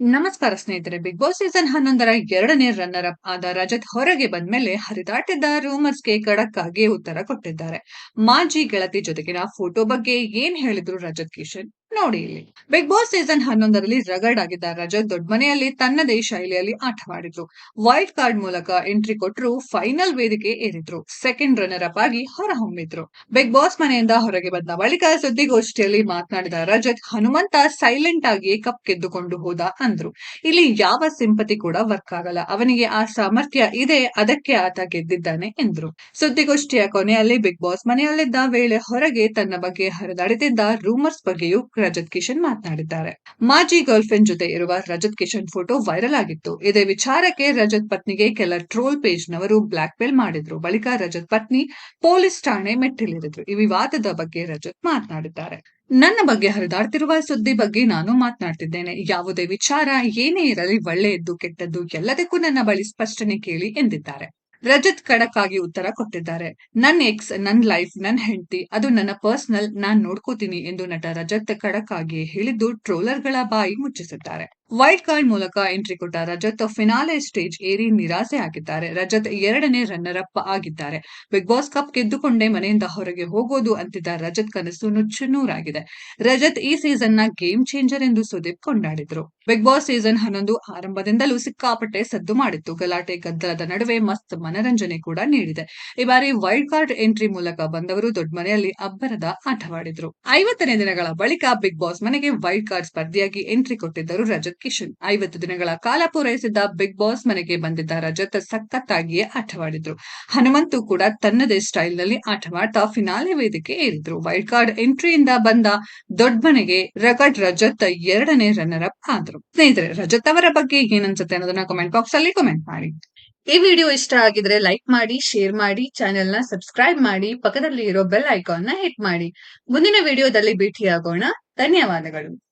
ನಮಸ್ಕಾರ ಸ್ನೇಹಿತರೆ big Boss season ಹನ್ನೊಂದರ ಎರಡನೇ ರನ್ನರ್ ಅಪ್ ಆದ ರಜತ್ ಹೊರಗೆ ಬಂದ್ಮೇಲೆ ಹರಿದಾಟಿದ್ದ ರೂಮರ್ಸ್ಗೆ ಖಡಕ್ ಆಗಿ ಉತ್ತರ ಕೊಟ್ಟಿದ್ದಾರೆ. ಮಾಜಿ ಗೆಳತಿ ಜೊತೆಗಿನ ಫೋಟೋ ಬಗ್ಗೆ ಏನ್ ಹೇಳಿದ್ರು ರಜತ್ ಕಿಶನ್? ನೋಡಿ ಇಲ್ಲಿ. ಬಿಗ್ ಬಾಸ್ ಸೀಸನ್ ಹನ್ನೊಂದರಲ್ಲಿ ರಗಡ್ ಆಗಿದ್ದ ರಜತ್ ದೊಡ್ಡ ಮನೆಯಲ್ಲಿ ತನ್ನದೇ ಶೈಲಿಯಲ್ಲಿ ಆಟವಾಡಿದ್ರು ವೈಲ್ಡ್ ಕಾರ್ಡ್ ಮೂಲಕ ಎಂಟ್ರಿ ಕೊಟ್ಟರು ಫೈನಲ್ ವೇದಿಕೆ ಏರಿದ್ರು. ಸೆಕೆಂಡ್ ರನ್ನರ್ ಅಪ್ ಆಗಿ ಹೊರಹೊಮ್ಮಿದ್ರು. ಬಿಗ್ ಬಾಸ್ ಮನೆಯಿಂದ ಹೊರಗೆ ಬಂದ ಬಳಿಕ ಸುದ್ದಿಗೋಷ್ಠಿಯಲ್ಲಿ ಮಾತನಾಡಿದ ರಜತ್, ಹನುಮಂತ ಸೈಲೆಂಟ್ ಆಗಿ ಕಪ್ ಗೆದ್ದುಕೊಂಡು ಹೋದ ಅಂದ್ರು. ಇಲ್ಲಿ ಯಾವ ಸಿಂಪತಿ ಕೂಡ ವರ್ಕ್ ಆಗಲ್ಲ. ಅವನಿಗೆ ಆ ಸಾಮರ್ಥ್ಯ ಇದೆ, ಅದಕ್ಕೆ ಆತ ಗೆದ್ದಿದ್ದಾನೆ ಎಂದ್ರು. ಸುದ್ದಿಗೋಷ್ಠಿಯ ಕೊನೆಯಲ್ಲಿ ಬಿಗ್ ಬಾಸ್ ಮನೆಯಲ್ಲಿದ್ದ ವೇಳೆ ಹೊರಗೆ ತನ್ನ ಬಗ್ಗೆ ಹರಿದಾಡುತ್ತಿದ್ದ ರೂಮರ್ಸ್ ಬಗ್ಗೆಯೂ ರಜತ್ ಕಿಶನ್ ಮಾತನಾಡಿದ್ದಾರೆ. ಮಾಜಿ ಗರ್ಲ್ ಫ್ರೆಂಡ್ ಜೊತೆ ಇರುವ ರಜತ್ ಕಿಶನ್ ಫೋಟೋ ವೈರಲ್ ಆಗಿತ್ತು. ಇದೇ ವಿಚಾರಕ್ಕೆ ರಜತ್ ಪತ್ನಿಗೆ ಕೆಲ ಟ್ರೋಲ್ ಪೇಜ್ ನವರು ಬ್ಲಾಕ್ ಮೇಲ್ ಮಾಡಿದ್ರು. ಬಳಿಕ ರಜತ್ ಪತ್ನಿ ಪೊಲೀಸ್ ಠಾಣೆ ಮೆಟ್ಟಿಲಿರಿದ್ರು. ಈ ವಿವಾದದ ಬಗ್ಗೆ ರಜತ್ ಮಾತನಾಡಿದ್ದಾರೆ. ನನ್ನ ಬಗ್ಗೆ ಹರಿದಾಡ್ತಿರುವ ಸುದ್ದಿ ಬಗ್ಗೆ ನಾನು ಮಾತನಾಡ್ತಿದ್ದೇನೆ. ಯಾವುದೇ ವಿಚಾರ ಏನೇ ಇರಲಿ ಒಳ್ಳೆಯದ್ದು ಕೆಟ್ಟದ್ದು ಎಲ್ಲದಕ್ಕೂ ನನ್ನ ಬಳಿ ಸ್ಪಷ್ಟನೆ ಕೇಳಿ ಎಂದಿದ್ದಾರೆ. ರಜತ್ ಖಡಕ್ ಆಗಿ ಉತ್ತರ ಕೊಟ್ಟಿದ್ದಾರೆ. ನನ್ ಎಕ್ಸ್ ನನ್ ಲೈಫ್ ನನ್ ಹೆಂಡತಿ, ಅದು ನನ್ನ ಪರ್ಸನಲ್ ನಾನ್ ನೋಡ್ಕೋತೀನಿ ಎಂದು ನಟ ರಜತ್ ಖಡಕ್ ಆಗಿ ಹೇಳಿದ್ದು ಟ್ರೋಲರ್ಗಳ ಬಾಯಿ ಮುಚ್ಚಿಸಿದ್ದಾರೆ ವೈಲ್ಡ್ ಕಾರ್ಡ್ ಮೂಲಕ ಎಂಟ್ರಿ ಕೊಟ್ಟ ರಜತ್ ಫಿನಾಲೆ ಸ್ಟೇಜ್ ಏರಿ ನಿರಾಸೆ ಆಗಿದ್ದಾರೆ. ರಜತ್ ಎರಡನೇ ರನ್ನರ್ ಅಪ್ ಆಗಿದ್ದಾರೆ. ಬಿಗ್ ಬಾಸ್ ಕಪ್ ಗೆದ್ದುಕೊಂಡೇ ಮನೆಯಿಂದ ಹೊರಗೆ ಹೋಗೋದು ಅಂತಿದ್ದ ರಜತ್ ಕನಸು ನುಚ್ಚುನೂರಾಗಿದೆ ರಜತ್ ಈ ಸೀಸನ್ನ ಗೇಮ್ ಚೇಂಜರ್ ಎಂದು ಸುದೀಪ್ ಕೊಂಡಾಡಿದ್ರು. ಬಿಗ್ ಬಾಸ್ ಸೀಸನ್ ಹನ್ನೊಂದು ಆರಂಭದಿಂದಲೂ ಸಿಕ್ಕಾಪಟ್ಟೆ ಸದ್ದು ಮಾಡಿತ್ತು. ಗಲಾಟೆ ಗದ್ದಲದ ನಡುವೆ ಮಸ್ತ್ ಮನರಂಜನೆ ಕೂಡ ನೀಡಿದೆ. ಈ ಬಾರಿ ವೈಲ್ಡ್ ಕಾರ್ಡ್ ಎಂಟ್ರಿ ಮೂಲಕ ಬಂದವರು ದೊಡ್ಡ ಮನೆಯಲ್ಲಿ ಅಬ್ಬರದ ಆಟವಾಡಿದ್ರು. ಐವತ್ತನೇ ದಿನಗಳ ಬಳಿಕ ಬಿಗ್ ಬಾಸ್ ಮನೆಗೆ ವೈಲ್ಡ್ ಕಾರ್ಡ್ ಸ್ಪರ್ಧಿಯಾಗಿ ಎಂಟ್ರಿ ಕೊಟ್ಟಿದ್ದರು ರಜತ್. ಕಿಶನ್ ಐವತ್ತು ದಿನಗಳ ಕಾಲ ಪೂರೈಸಿದ್ದ ಬಿಗ್ ಬಾಸ್ ಮನೆಗೆ ಬಂದಿದ್ದ ರಜತ್ ಸಖತ್ತಾಗಿಯೇ ಆಟವಾಡಿದ್ರು. ಹನುಮಂತು ಕೂಡ ತನ್ನದೇ ಸ್ಟೈಲ್ನಲ್ಲಿ ಆಟವಾಡ್ತಾ ಫಿನಾಲೆ ವೇದಿಕೆ ಏರಿದ್ರು. ವೈಲ್ಡ್ ಕಾರ್ಡ್ ಎಂಟ್ರಿಯಿಂದ ಬಂದ ದೊಡ್ಡ ಮನೆಗೆ ರಗಡ್ ರಜತ್ ಎರಡನೇ ರನ್ನರ್ ಅಪ್ ಆದ್ರು. ಸ್ನೇಹಿತರೆ, ರಜತ್ ಅವರ ಬಗ್ಗೆ ಏನನ್ಸುತ್ತೆ ಅನ್ನೋದನ್ನ ಕಮೆಂಟ್ ಬಾಕ್ಸ್ ಅಲ್ಲಿ ಕಮೆಂಟ್ ಮಾಡಿ. ಈ ವಿಡಿಯೋ ಇಷ್ಟ ಆಗಿದ್ರೆ ಲೈಕ್ ಮಾಡಿ ಶೇರ್ ಮಾಡಿ ಚಾನೆಲ್ನ ಸಬ್ಸ್ಕ್ರೈಬ್ ಮಾಡಿ ಪಕ್ಕದಲ್ಲಿ ಇರೋ ಬೆಲ್ ಐಕಾನ್ನ ಹಿಟ್ ಮಾಡಿ. ಮುಂದಿನ ವಿಡಿಯೋದಲ್ಲಿ ಭೇಟಿಯಾಗೋಣ. ಧನ್ಯವಾದಗಳು.